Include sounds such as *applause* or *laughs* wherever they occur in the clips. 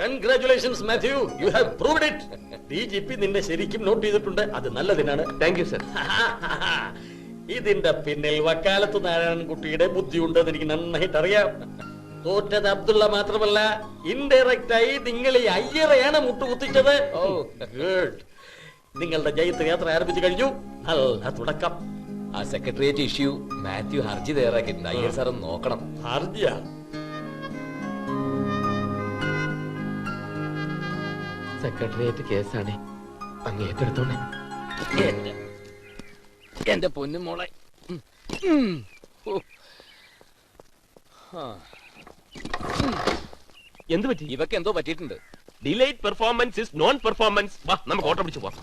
Congratulations Mathew you have proved it D G P നിന്നെ ശരിക്കും not ചെയ്തിട്ടുണ്ട്. അത് നല്ലതിനാണ്. താങ്ക് യു സർ ഇതിന്റെ പിന്നിൽ വക്കാലത്ത് നാരായണൻ നാരായണൻകുട്ടിയുടെ ബുദ്ധിയുണ്ടെന്ന് എനിക്ക് നന്നായിട്ട് അറിയാം തോറ്റത് അബ്ദുള്ള മാത്രമല്ല ഇൻഡയറക്റ്റ് ആയി നിങ്ങൾ ഈ അയ്യറയാണ് മുട്ടുകുത്തിച്ചത്. ഓ ഗുഡ് നിങ്ങളുടെ ജയത്ത് യാത്ര ആരംഭിച്ചു കഴിഞ്ഞു. നല്ല തുടക്കം. ആ സെക്രട്ടേറിയറ്റ് ഇഷ്യൂ മാത്യു ഹർജി തയ്യാറാക്കിയിട്ടുണ്ട്. അയ്യർ സാർ നോക്കണം. ഹർജിയാ? സെക്രട്ടേറിയറ്റ് കേസാണ്. അങ്ങ് ഏറ്റെടുത്തോണേ എന്റെ പൊന്നു മോളെ. എന്ത് പറ്റി? ഇവക്ക് എന്തോ പറ്റിയിട്ടുണ്ട്. Delayed performance is non performance വാ നമുക്ക് ഓട്ടം പിടിച്ചു പോവാം.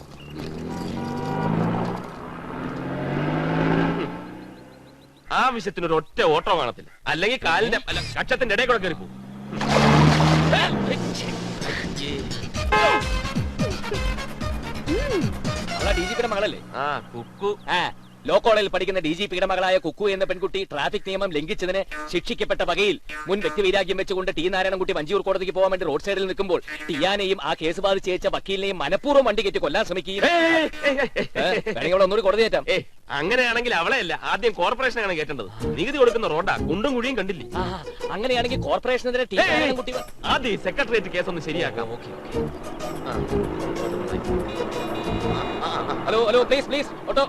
ആവശ്യത്തിന് ഒരു ഒറ്റ ഓട്ടോ കാണത്തില്ല അല്ലെങ്കിൽ കാലിന്റെ അല്ല കക്ഷത്തിന്റെ ഇടയിൽ കൂടെ കയറി പോകും മകളല്ലേ ആ കുക്കു. ആ ലോ കോളേജിൽ പഠിക്കുന്ന ഡി ജി പിയുടെ മകളായ കുക്കു എന്ന പെൺകുട്ടി ട്രാഫിക് നിയമം ലംഘിച്ചതിന് ശിക്ഷിക്കപ്പെട്ട വകയിൽ മുൻ വ്യക്തിവൈരാഗ്യം വെച്ചുകൊണ്ട് ടി നാരായണൻകുട്ടി വഞ്ചിയൂർ കോടതിക്ക് പോകാൻ വേണ്ടി റോഡ് സൈഡിൽ നിൽക്കുമ്പോൾ ടിയാനെയും ആ കേസ് ബാധിച്ച് ചേച്ച വക്കീലിനെയും മനഃപൂർവം വണ്ടി കയറ്റി കൊല്ലാൻ ശ്രമിക്കുകയും വേണമെങ്കിൽ ഒന്നുകൂടി കോടതി കയറ്റാം. അങ്ങനെയാണെങ്കിൽ അവളെയല്ല ആദ്യം കോർപ്പറേഷനാണ് കേട്ടേണ്ടത് നികുതി കൊടുക്കുന്ന റോഡാ കുണ്ടും കുഴിയും കണ്ടില്ലേ? അങ്ങനെയാണെങ്കിൽ കോർപ്പറേഷനെതിരെ ടി നാരായണൻകുട്ടി ആദ്യം സെക്രട്ടേറിയറ്റ് കേസ് ഒന്ന് ശരിയാക്കാം. Okay okay. Hello hello please please auto.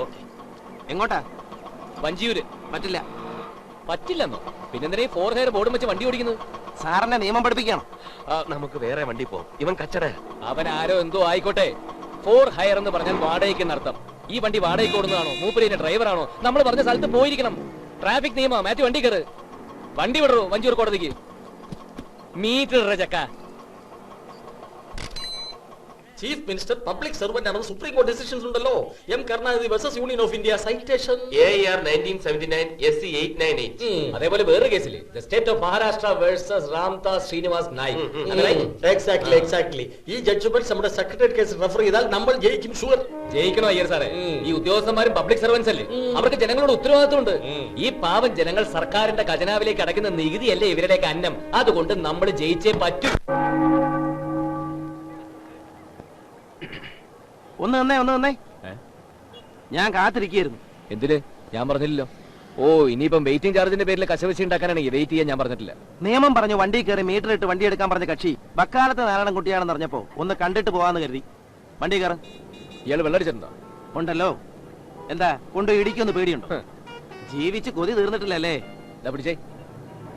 Okay. എങ്ങോട്ടാ? വഞ്ചിയൂര്. പറ്റില്ല. പറ്റില്ലെന്നോ? പിന്നെന്തിനാ ഫോർ ഹെയർ ബോർഡും വെച്ച് വണ്ടി ഓടിക്കുന്നത്? സാറിനെ നിയമം പഠിപ്പിക്കണം. നമുക്ക് വേറെ വണ്ടി പോവാം. ഇവൻ കച്ചട അവൻ ആരോ എന്തോ ആയിക്കോട്ടെ. ഫോർ ഹയർ എന്ന് പറഞ്ഞാൽ വാടകയ്ക്ക് എന്നർത്ഥം. ഈ വണ്ടി വാടകയ്ക്ക് ഓടുന്നതാണോ? മൂപ്പരേന്റെ ഡ്രൈവറാണോ നമ്മൾ പറഞ്ഞ സ്ഥലത്ത് പോയിരിക്കണം. ട്രാഫിക് നിയമം മാറ്റി വണ്ടി കയറ്. വണ്ടി വിടറോ? വഞ്ചൂർ കോടതിക്ക്. മീറ്റർ ചക്ക. ചീഫ് മിനിസ്റ്റർ പബ്ലിക് സർവന്റ് ആണ് സുപ്രീം കോടതി ഡിസിഷൻസ് ഉണ്ടല്ലോ. M Karunanidhi versus union of India citation A R nineteen seventy nine S C eight nine eight അതേപോലെ വേറെ കേസിൽ the state of Maharashtra versus Ramdas Srinivas Naik exactly exactly ഈ judgement നമ്മുടെ secretariat case refer ചെയ്താൽ നമ്മൾ ജയിക്കും sure ജയിക്കണോ Iyer സാറേ. ഈ ഉദ്യോഗസ്ഥന്മാരും പബ്ലിക് സർവൻസ് അല്ലേ? അവർക്ക് ജനങ്ങളോട് ഉത്തരവാദിത്തമുണ്ട്. ഈ പാവം ജനങ്ങൾ സർക്കാരിന്റെ ഖജനാവിലേക്ക് അടയ്ക്കുന്ന നികുതിയല്ലേ ഇവരുടെയൊക്കെ അന്നം? അതുകൊണ്ട് നമ്മൾ ജയിച്ചേ പറ്റൂ. ഒന്ന് തന്നേ ഒന്ന് തന്നേ ഞാൻ കാത്തിരിക്കുന്നു എന്തിൽ ഞാൻ പറഞ്ഞില്ലല്ലോ. ഓ ഇനിയിപ്പം വെയിറ്റിംഗ് ചാർജിന്റെ പേരിൽ കശവശി ഉണ്ടാക്കാനാണ് വെയിറ്റ് ചെയ്യാൻ ഞാൻ പറഞ്ഞിട്ടില്ല. നിയമം പറഞ്ഞു വണ്ടി കയറി മീറ്റർ ഇട്ട് വണ്ടി എടുക്കാൻ പറഞ്ഞ കക്ഷി വക്കാലത്ത് നാരായണൻകുട്ടിയാണെന്ന് അറിഞ്ഞപ്പോ ഒന്ന് കണ്ടിട്ട് പോവാന്ന് കരുതി. വണ്ടി കയറും. ഇയാൾ വെള്ളടിച്ചിട്ടുണ്ടോ ഉണ്ടല്ലോ. എന്താ കൊണ്ട് ഇടിക്കൊന്ന് പേടിയുണ്ടോ? ജീവിച്ച് കൊതി തീർന്നിട്ടില്ലല്ലേ? പിടിച്ചേ.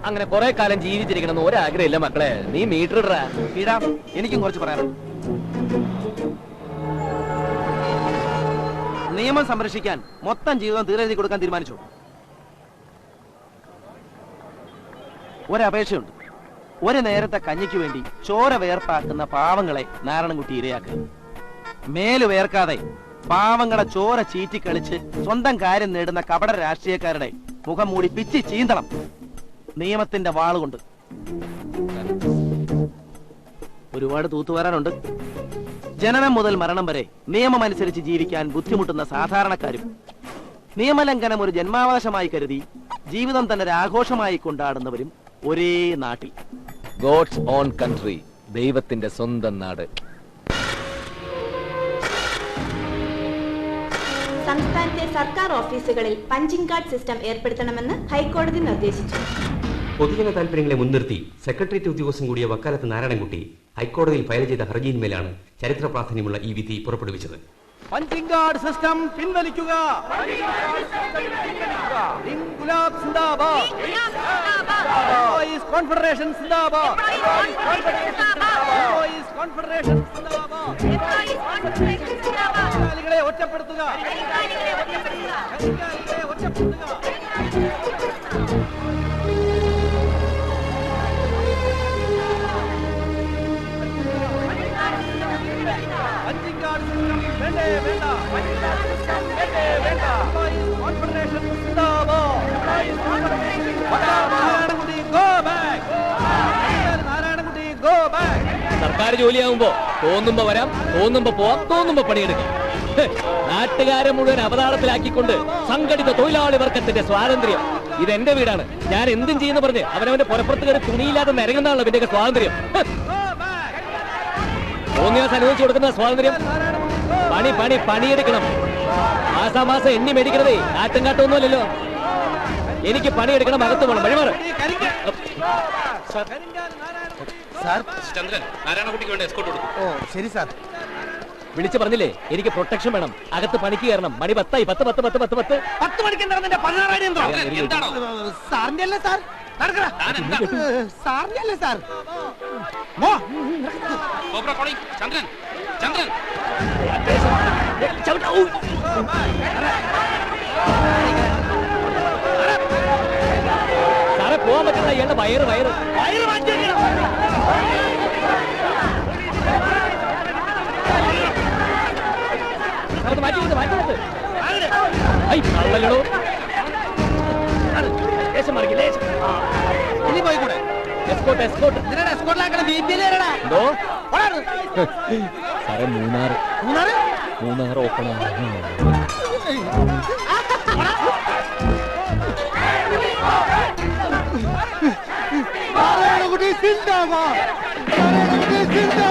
അങ്ങനെ കുറെ കാലം ജീവിച്ചിരിക്കണം എന്ന് ഇല്ല മക്കളെ. നീ മീറ്റർ ഇടാ ഇടാം. എനിക്കും കുറച്ച് പറയാനുണ്ട്. നിയമം സംരക്ഷിക്കാൻ മൊത്തം ജീവിതം തീരെഴുതി കൊടുക്കാൻ തീരുമാനിച്ചു. ഒരപേക്ഷയുണ്ട്. ഒരു നേരത്തെ കഞ്ഞിക്ക് വേണ്ടി ചോര വേർപ്പാക്കുന്ന പാവങ്ങളെ നാരായണൻകുട്ടി ഇരയാക്കുക. മേൽ വേർക്കാതെ പാവങ്ങളെ ചോര ചീറ്റിക്കളിച്ച് സ്വന്തം കാര്യം നേടുന്ന കപട രാഷ്ട്രീയക്കാരുടെ മുഖം മൂടി പിച്ചി ചീന്തണം. നിയമത്തിന്റെ വാളുകൊണ്ട്. ഒരുപാട് തൂത്തുവരാനുണ്ട്. ജനനം മുതൽ മരണം വരെ നിയമം അനുസരിച്ച് ജീവിക്കാൻ ബുദ്ധിമുട്ടുന്ന സാധാരണക്കാരും നിയമലംഘനം ഒരു ജന്മാവകാശമായി കരുതി ജീവിതം തന്നെ ഒരാഘോഷമായി കൊണ്ടാടുന്നവരും ഒരേ നാട്ടിൽ. ഗോഡ്സ് ഓൺ കൺട്രി ദൈവത്തിന്റെ സ്വന്തം നാട്. സംസ്ഥാനത്തെ സർക്കാർ ഓഫീസുകളിൽ പഞ്ചിംഗ് കാർഡ് സിസ്റ്റം ഏർപ്പെടുത്തണമെന്ന് ഹൈക്കോടതി നിർദ്ദേശിച്ചു. പൊതുജന താൽപര്യങ്ങളെ മുൻനിർത്തി സെക്രട്ടേറിയറ്റ് ഉദ്യോഗസ്ഥൻ കൂടിയ വക്കാലത്ത് നാരായണൻകുട്ടി ഹൈക്കോടതിയിൽ ഫയൽ ചെയ്ത ഹർജിയിന്മേലാണ് ചരിത്ര പ്രാധാന്യമുള്ള ഈ വിധി പുറപ്പെടുവിച്ചത്. പഞ്ചിംഗ് കാർഡ് സിസ്റ്റം പിൻവലിക്കുക. കോൺഫെഡറേഷൻ തൊഴിലാളികളെ ഒറ്റപ്പെടുത്തുക. ഒറ്റപ്പെടുത്തുക. സർക്കാർ ജോലിയാകുമ്പോ തോന്നുമ്പോ വരാം തോന്നുമ്പോ പോവാം തോന്നുമ്പോ പണിയെടുക്കാം. നാട്ടുകാരെ മുഴുവൻ അവതാളത്തിലാക്കിക്കൊണ്ട് സംഘടിത തൊഴിലാളി വർഗത്തിന്റെ സ്വാതന്ത്ര്യം. ഇത് എന്റെ വീടാണ്. ഞാൻ എന്തും ചെയ്യുന്ന പറഞ്ഞ് അവനവന്റെ പുറപ്പുറത്ത് കയറി തുണിയില്ലാതെ നിരങ്ങുന്നതാണല്ലോ ഇവന്റെയൊക്കെ സ്വാതന്ത്ര്യം. ഹ്. തോന്നിയാസ് അനുവദിച്ചു കൊടുക്കുന്ന സ്വാതന്ത്ര്യം. പണി പണി പണിയെടുക്കണം. മാസാമാസം എണ്ണി മേടിക്കണതേ ആറ്റം കാട്ടൊന്നുമല്ലല്ലോ. എനിക്ക് പണിയെടുക്കണം അകത്ത് പോകണം വഴിമാറ് സാർ ചന്ദ്രൻ നാരായണക്കുട്ടിക്ക് വേണ്ടി എസ്കോട്ട് കൊടുക്കും. ഓ ശരി സാർ. വിളിച്ചു പറഞ്ഞില്ലേ എനിക്ക് പ്രൊട്ടക്ഷൻ വേണം. അകത്ത് പണിക്ക് കയറണം. മണി പത്തായി. പത്ത് പത്ത് പത്ത് പത്ത് പത്ത്. പത്ത് മണിക്ക് എന്താ പതിനാറായിരം എന്താണോ? സാറിന്റെ അല്ലേ സാർ? സാറിന്റെ അല്ലേ സാർ? കോബ്ര കോളി ചന്ദ്രൻ. ചന്ദ്രൻ. സാറേ പോവാൻ പറ്റില്ല ഇയാളുടെ വയറ് വയറ് സാറത് മാറ്റി മാറ്റി വെക്ക്. ഐ, കള്ളലടോ. ലേശം മറിക്ക് ലേശം. ഇനി ഇനി കൂടെ. എസ്കോട്ട് എസ്കോട്ട് എസ്കോട്ടിലാക്കണം ബി പി എല്ലേടാ എന്തോ *laughs* സാറേ മൂന്നാർ മൂന്നാർ ഓപ്പൺ നാരായണകുട്ടി സിന്ദാബാദ്. നാരായണകുട്ടി സിന്ദാബാദ്.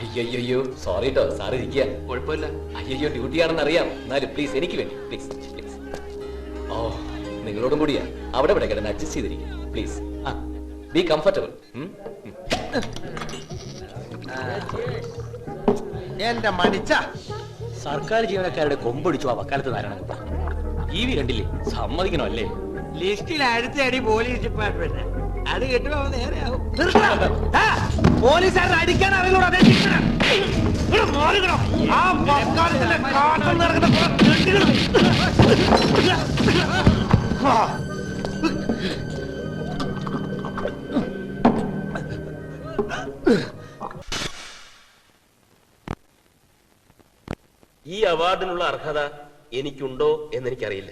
അയ്യോ സോറി കേട്ടോ സാറ് ഇരിക്കുക. കുഴപ്പമില്ല. അയ്യോ ഡ്യൂട്ടി ആണെന്ന് അറിയാം. എന്നാലും പ്ലീസ് എനിക്ക് വേണ്ടി. പ്ലീസ് പ്ലീസ് ഓ നിങ്ങളോടും കൂടിയാ. അവിടെ ഇവിടെ കിടന്ന് അഡ്ജസ്റ്റ് ചെയ്തിരിക്കും പ്ലീസ് ആ ബി കംഫർട്ടബിൾ എന്റെ മണിച്ച സർക്കാർ ജീവനക്കാരുടെ കൊമ്പടിച്ചു ആ വക്കാലത്ത് നാരായണ ടി വി കണ്ടില്ലേ? സമ്മതിക്കണോ അല്ലേ ലിസ്റ്റിൽ അടുത്ത അടി പോലീസ് ഡിപ്പാർട്ട്മെന്റ് അത് കിട്ടുമ്പോ അവൻ നേരെയാവും പോലീസുകാരൻ അടിക്കാൻ അറിയില്ല അതേ മാറിക്കണം. ആ മക്കാലത്തിന്റെ കാട്ടിൽ നടക്കുന്ന ഈ അവാർഡിനുള്ള അർഹത എനിക്കുണ്ടോ എന്നെനിക്കറിയില്ല.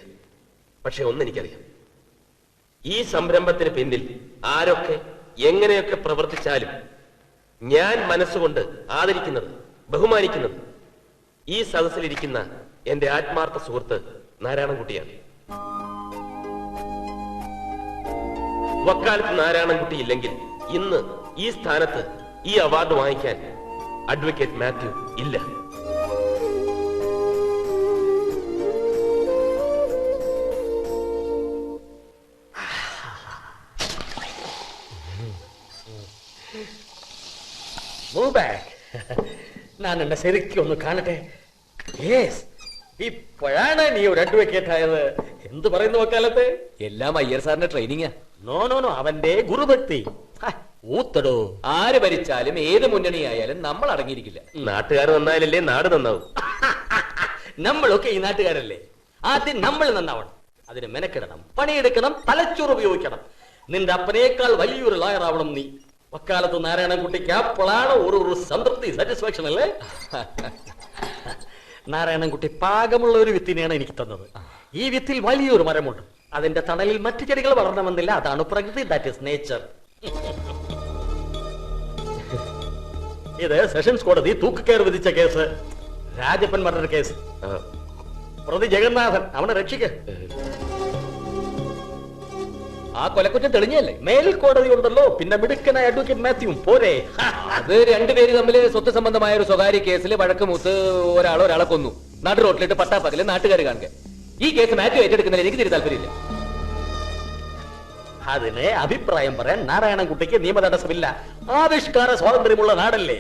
പക്ഷെ ഒന്നെനിക്കറിയാം. ഈ സംരംഭത്തിന് പിന്നിൽ ആരൊക്കെ എങ്ങനെയൊക്കെ പ്രവർത്തിച്ചാലും ഞാൻ മനസ്സുകൊണ്ട് ആദരിക്കുന്നത് ബഹുമാനിക്കുന്നത് ഈ സദസ്സിലിരിക്കുന്ന എന്റെ ആത്മാർത്ഥ സുഹൃത്ത് നാരായണൻകുട്ടിയാണ്. വക്കാലത്ത് നാരായണൻകുട്ടി ഇല്ലെങ്കിൽ ഇന്ന് ഈ സ്ഥാനത്ത് ഈ അവാർഡ് വാങ്ങിക്കാൻ അഡ്വക്കേറ്റ് മാത്യു ഇല്ല. Back. *laughs* ഞാൻ എന്നെ ശരിക്കും ഒന്ന് കാണട്ടെ. യേസ് ഇപ്പോഴാണ് നീ ഒരു അഡ്വക്കേറ്റ് ആയത്. എന്ത് പറയുന്നു വക്കാലത്ത്? എല്ലാം അയ്യർ സാറിന്റെ ട്രെയിനിങ്ങാ നോ നോ നോ അവന്റെ ഗുരുഭക്തി. ഊത്തടോ. ആര് ഭരിച്ചാലും ഏത് മുന്നണിയായാലും നമ്മൾ അടങ്ങിയിരിക്കില്ല. നാട്ടുകാർ നന്നായാലല്ലേ നാട് നന്നാവും. *laughs* നമ്മളൊക്കെ ഈ നാട്ടുകാരല്ലേ? ആദ്യം നമ്മൾ നന്നാവണം. അതിന് മെനക്കെടണം പണിയെടുക്കണം തലച്ചോറ് ഉപയോഗിക്കണം. നിന്റെ അപ്പനേക്കാൾ വലിയൊരു ലായറാവണം ആവണം നീ. വക്കാലത്ത് നാരായണൻകുട്ടിക്ക് അപ്പോഴാണ് ഒരു ഒരു സംതൃപ്തി സാറ്റിസ്ഫാക്ഷൻ അല്ലേ? നാരായണൻകുട്ടി പാകമുള്ള ഒരു വിത്തിനെയാണ് എനിക്ക് തന്നത്. ഈ വിത്തിൽ വലിയൊരു മരമുണ്ട്. അതിന്റെ തണലിൽ മറ്റു ചെടികൾ വളരണമെന്നില്ല അതാണ് പ്രകൃതി. ദാറ്റ് ഇസ് നേച്ചർ ഇത് സെഷൻസ് കോടതി തൂക്കുകയർ വിധിച്ച കേസ്. Rajappan murder case. പ്രതി ജഗന്നാഥൻ. അവനെ രക്ഷിക്ക. ആ കൊലക്കുറ്റം തെളിഞ്ഞല്ലേ? മേൽക്കോടതി ഉണ്ടല്ലോ പിന്നെ മിടുക്കനായ അഡ്വക്കേറ്റ് മാത്യു പോരെ. അത് രണ്ടുപേര് തമ്മിൽ സ്വത്ത് സംബന്ധമായ ഒരു സ്വകാര്യ കേസിൽ വഴക്ക് മൂത്ത് ഒരാൾ ഒരാളെ കൊന്നു. നാട്ടു റോട്ടിലിട്ട് പട്ടാപ്പകൽ നാട്ടുകാർ കാണുക. ഈ കേസ് മാത്യു ഏറ്റെടുക്കുന്നതിൽ എനിക്ക് തിരി താല്പര്യമില്ല. അതിന് അഭിപ്രായം പറയാൻ നാരായണൻകുട്ടിക്ക് നിയമ തടസ്സമില്ല ആവിഷ്കാര സ്വാതന്ത്ര്യമുള്ള നാടല്ലേ?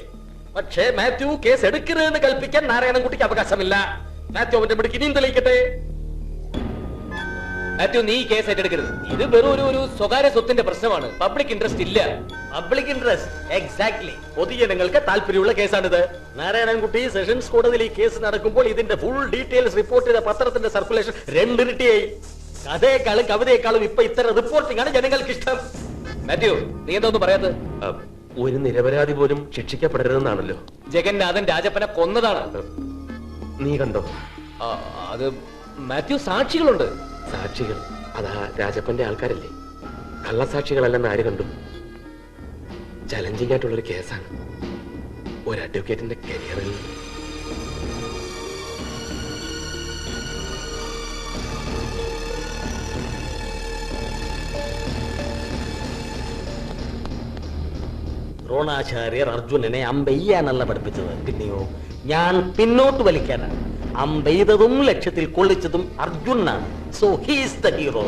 പക്ഷേ മാത്യു കേസ് എടുക്കരുതെന്ന് കൽപ്പിക്കാൻ നാരായണൻകുട്ടിക്ക് അവകാശമില്ല. മാത്യു അവന്റെ മിടുക്ക് ഇനിയും തെളിയിക്കട്ടെ? മാത്യു നീ കേസ് ഏറ്റെടുക്കരുത്. ഇത് വെറും ഒരു ഒരു സ്വകാര്യ സ്വത്തിന്റെ പ്രശ്നമാണ്. പബ്ലിക് ഇൻട്രസ്റ്റ് ഇല്ല. പബ്ലിക് ഇൻട്രസ്റ്റ് എക്സാക്ട്ലി പൊതുജനങ്ങൾക്ക് താല്പര്യമുള്ള കേസാണിത്. നാരായണൻകുട്ടി സെഷൻസ് കോടതിയിൽ ഈ കേസ് നടക്കുമ്പോൾ ഇതിന്റെ ഫുൾ ഡീറ്റെയിൽസ് റിപ്പോർട്ട് ചെയ്ത പത്രത്തിന്റെ സർക്കുലേഷൻ രണ്ടിരട്ടിയായി. കഥയെക്കാളും കവിതയെക്കാളും ഇപ്പൊ ഇത്തരം റിപ്പോർട്ടിംഗ് ആണ് ജനങ്ങൾക്ക് ഇഷ്ടം മാത്യു നീ എന്താ ഒന്ന് പറയാത്തത്? ഒരു നിരപരാധി പോലും ശിക്ഷിക്കപ്പെടരുതെന്നാണല്ലോ. ജഗന്നാഥൻ രാജപ്പനെ കൊന്നതാണ്. നീ കണ്ടോ? അത് മാത്യു സാക്ഷികളുണ്ട്. സാക്ഷികൾ. അതാ രാജപ്പന്റെ ആൾക്കാരല്ലേ? കള്ളസാക്ഷികളല്ലെന്ന് ആര് കണ്ടു? ചലഞ്ചിങ് ആയിട്ടുള്ളൊരു കേസാണ്. ഒരു അഡ്വക്കേറ്റിന്റെ കരിയറിൽ ദ്രോണാചാര്യർ അർജുനനെ അമ്പയ്യാനല്ല പഠിപ്പിച്ചത്. പിന്നെയോ ഞാൻ പിന്നോട്ട് വലിക്കാനാണ്. അമ്പെയ്തതും ലക്ഷ്യത്തിൽ കൊള്ളിച്ചതും അർജുനാണ് സോ ഹീസ് ദ ഹീറോ